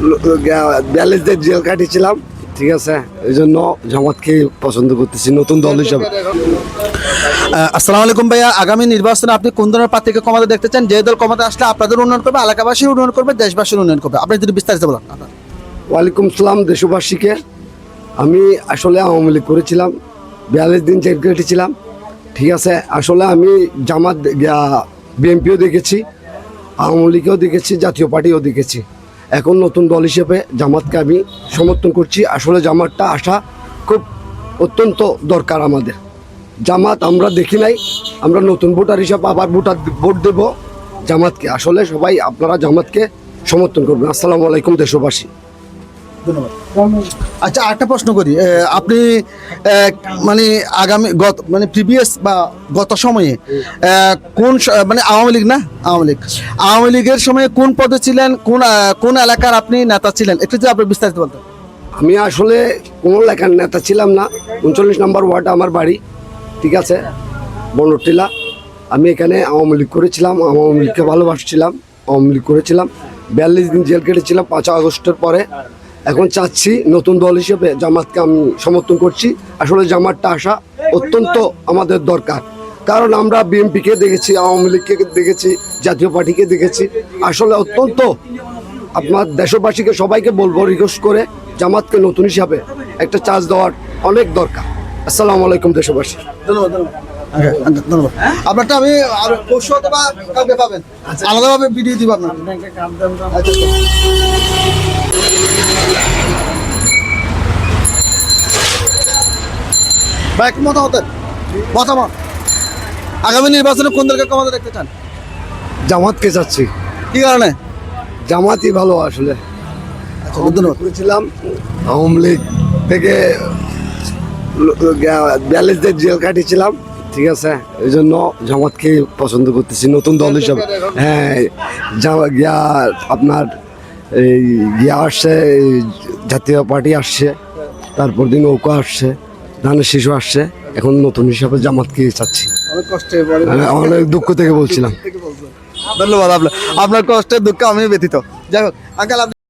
বিয়াল্লিশ দিন জেল কাটিয়েছিলাম ঠিক আছে? এই জন্য জামাতকে পছন্দ করতেছি নতুন দল হিসাবে। আসসালামু আলাইকুম ভাইয়া। আগামী নির্বাচনে আপনি কোন ধরনের প্রার্থীকে ক্ষমতা দেখতে চান? যে দল ক্ষমতা আসলে আপনাদের উন্নয়ন করবে এলাকাবাসীর উন্নয়ন করবে দেশবাসীর উন্নয়ন করবে। আপনি যদি বিস্তারিত বলেন। ওয়ালাইকুম সালাম দেশবাসীকে। আমি আসলে আওয়ামী লীগ করেছিলাম বিয়াল্লিশ দিন জেল কেটেছিলাম ঠিক আছে? আসলে আমি জামাত বিএনপিও দেখেছি আওয়ামী লীগও দেখেছি জাতীয় পার্টিও দেখেছি। এখন নতুন দল হিসেবে জামাতকে আমি সমর্থন করছি। আসলে জামাতটা আসা খুব অত্যন্ত দরকার আমাদের। জামাত আমরা দেখি নাই, আমরা নতুন ভোটার হিসাবে আবার ভোটার ভোট দেব জামাতকে। আসলে সবাই আপনারা জামাতকে সমর্থন করবেন। আসসালামু আলাইকুম দেশবাসী। ধন্যবাদ। আচ্ছা আরেকটা প্রশ্ন করি। আপনি মানে আগামী গত মানে প্রিভিয়াস বা গত সময়ে কোন মানে আওয়ামী লীগ না আওয়ামী লীগ। আওয়ামী লীগের সময়ে কোন পদে ছিলেন কোন কোন এলাকার আপনি নেতা ছিলেন? একটু যদি আপনি বিস্তারিত বলতেন। আমি আসলে কোনো এলাকার নেতা ছিলাম না। উনচল্লিশ নম্বর ওয়ার্ড আমার বাড়ি ঠিক আছে? বনটিলা। আমি এখানে আওয়ামী লীগ করেছিলাম আওয়ামী লীগকে ভালোবাসছিলাম আওয়ামী লীগ করেছিলাম। বিয়াল্লিশ দিন জেল কেটেছিলাম পাঁচ আগস্টের পরে। এখন চাচ্ছি নতুন দল হিসেবে জামাতকে আমি সমর্থন করছি। আসলে জামাতটা আসা অত্যন্ত আমাদের দরকার। কারণ আমরা বিএনপিকে দেখেছি আওয়ামী লীগকে দেখেছি জাতীয় পার্টিকে দেখেছি। আসলে অত্যন্ত আপনার দেশবাসীকে সবাইকে বলব রিকোয়েস্ট করে জামাতকে নতুন হিসাবে একটা চার্জ দেওয়ার অনেক দরকার। আসসালামু আলাইকুম দেশবাসী। ধন্যবাদ ধন্যবাদ। ধন্যবাদ। আপনারটা আমি পরশু অথবা পাবেন। আলাদাভাবে ভিডিও দিব আপনার আচ্ছা। ভাই একটু মতামত মতামত। আগামী নির্বাচনে কোন দলকে ক্ষমতা দেখতে চান? জামাতকে চাচ্ছি। কি কারণে? জামাতই ভালো আসলে। আচ্ছা করেছিলাম আওয়ামী লীগ থেকে বিয়াল্লিশ দিন জেল কাটিয়েছিলাম ঠিক আছে? এই জন্য জামাতকে পছন্দ করতেছি নতুন দল হিসাবে। হ্যাঁ আপনার এই গিয়া আসছে জাতীয় পার্টি আসছে তারপর দিন নৌকা আসছে ধানের শিশু আসছে এখন নতুন হিসাবে জামাত জামাতকে চাচ্ছি। অনেক কষ্টে হ্যাঁ, অনেক দুঃখ থেকে বলছিলাম। ধন্যবাদ আপনার। আপনার কষ্টের দুঃখ আমি ব্যতীত। যাই হোক আঙ্কাল